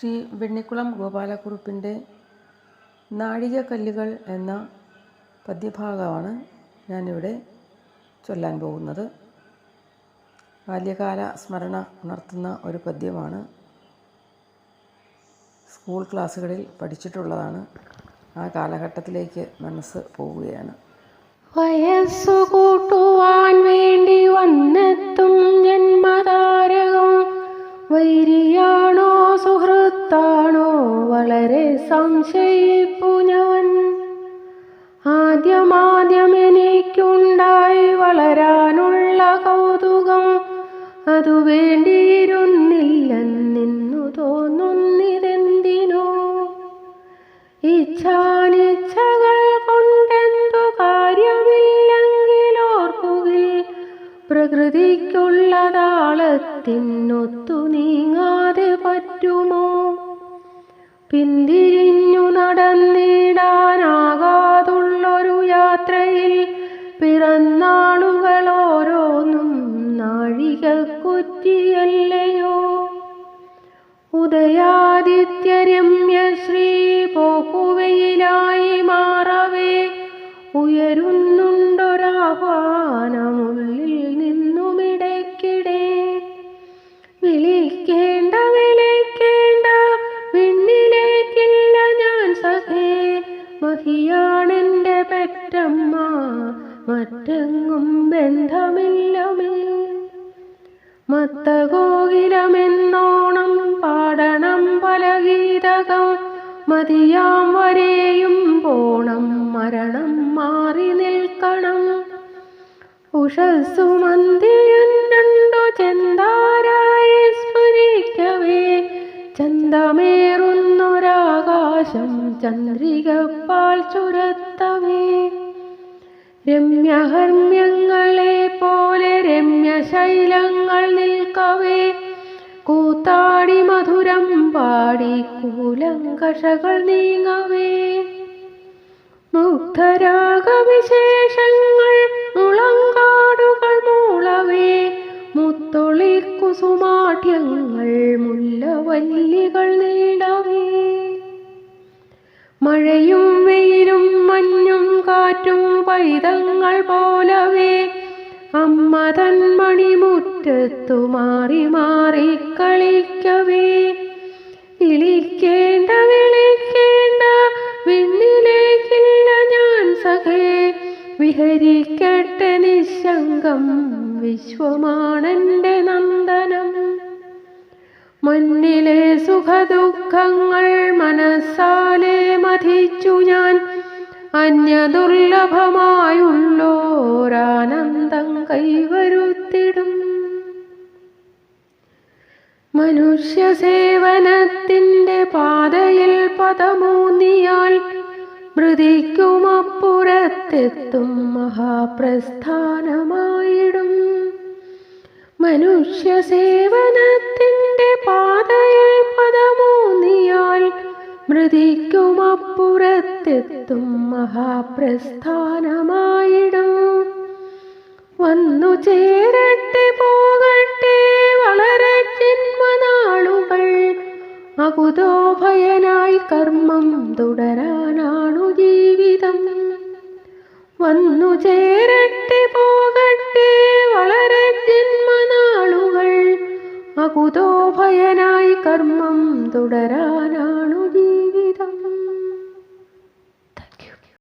ശ്രീ വെണ്ണിക്കുളം ഗോപാലക്കുറുപ്പിന്റെ നാഴികക്കല്ലുകൾ എന്ന പദ്യഭാഗമാണ് ഞാനിവിടെ ചൊല്ലാൻ പോകുന്നത്. ബാല്യകാല സ്മരണ ഉണർത്തുന്ന ഒരു പദ്യമാണ്. സ്കൂൾ ക്ലാസ്സുകളിൽ പഠിച്ചിട്ടുള്ളതാണ്. ആ കാലഘട്ടത്തിലേക്ക് മനസ്സ് പോവുകയാണ്. വയസ്സു കൂട്ടുവാൻ സംശയിപ്പു ഞാൻ ആദ്യമാദ്യം എനിക്കുണ്ടായി വളരാനുള്ള കൗതുകം അതു വേണ്ടിയിരുന്നില്ലെന്നു തോന്നുന്നിതെന്തിനോ? ഇച്ഛാനിച്ഛകൾ കൊണ്ടെന്തു കാര്യമില്ലെങ്കിലോർക്കുകിൽ പ്രകൃതിക്കുള്ളതാളത്തിനൊത്തു നീങ്ങാതെ പറ്റുമോ? ഉദയാദിത്യരമ്യ ശ്രീ പോക്കുവയിലായി മാറവേ. ഉയരുന്നുണ്ടൊരാഹ്വാനമുള്ളിൽ നിന്നുമിടയ്ക്കിടെ. വിളിക്കേണ്ട വിളിക്കേണ്ട വിണ്ണിലേക്കില്ല ഞാൻ സഖേ. മഹിയാണെന്റെ പെറ്റമ്മ മറ്റെങ്ങും ബന്ധമില്ലമേ. മത്തകോകിലമെന്നോണം മതിയാം വരെയും പോണം മരണം മാറി നിൽക്കണം. ഉഷസ്സു മന്ദിയുണ്ടു ചെന്താരായി സ്മരിക്കവേ? ചന്തമേറുന്നൊരാകാശം ചന്ദ്രികപ്പാൽ ചുരത്തവേ. രമ്യഹർമ്മ്യങ്ങളെ പോലെ രമ്യശൈലങ്ങൾ നിൽക്കവേ. കൂത്താടി മധുരം പാടി കൂലങ്കഷകൾ നീങ്ങവേ. മുഗ്ധരാഗവിശേഷങ്ങൾ മുളങ്കാടുകൾ മൂളവേ. മുത്തൊളി കുസുമാഠ്യങ്ങൾ മുല്ലവല്ലികൾ നീടവേ. മഴയും വെയിലും മഞ്ഞും കാറ്റും പൈതങ്ങൾ പോലവേ. അമ്മ തൻ മണിമുറ്റത്തു മാറി മാറി സഖേ വിഹരിക്കട്ടെ നിശങ്കം വിശ്വമാണെന്റെ നന്ദനം. മണ്ണിലെ സുഖദുഃഖങ്ങൾ മനസ്സാലെ മതിച്ചു ഞാൻ അന്യദുർലഭമായുള്ളോരാനന്ദം കൈവരുത്തിടും. മനുഷ്യ സേവനത്തിന്റെ പാതയിൽ പദമൂന്നിയാൽ മൃതിക്കുമപ്പുറത്തെത്തും മഹാപ്രസ്ഥാനമായിടും. മനുഷ്യ സേവനത്തിന്റെ പാതയിൽ പദമൂന്നിയാൽ മൃതിക്കുമപ്പുറത്തെത്തും മഹാപ്രസ്ഥാനമായിടും. വന്നു ചേരട്ടെ പോകട്ടെ വളരെ അകുതോഭയനായി കർമ്മം തുടരാനാണു ജീവിതം. വന്നു ചേരട്ടെ പോകട്ടെ വളരെ ജന്മനാളുകൾ. അകുതോഭയനായി കർമ്മം തുടരാനാ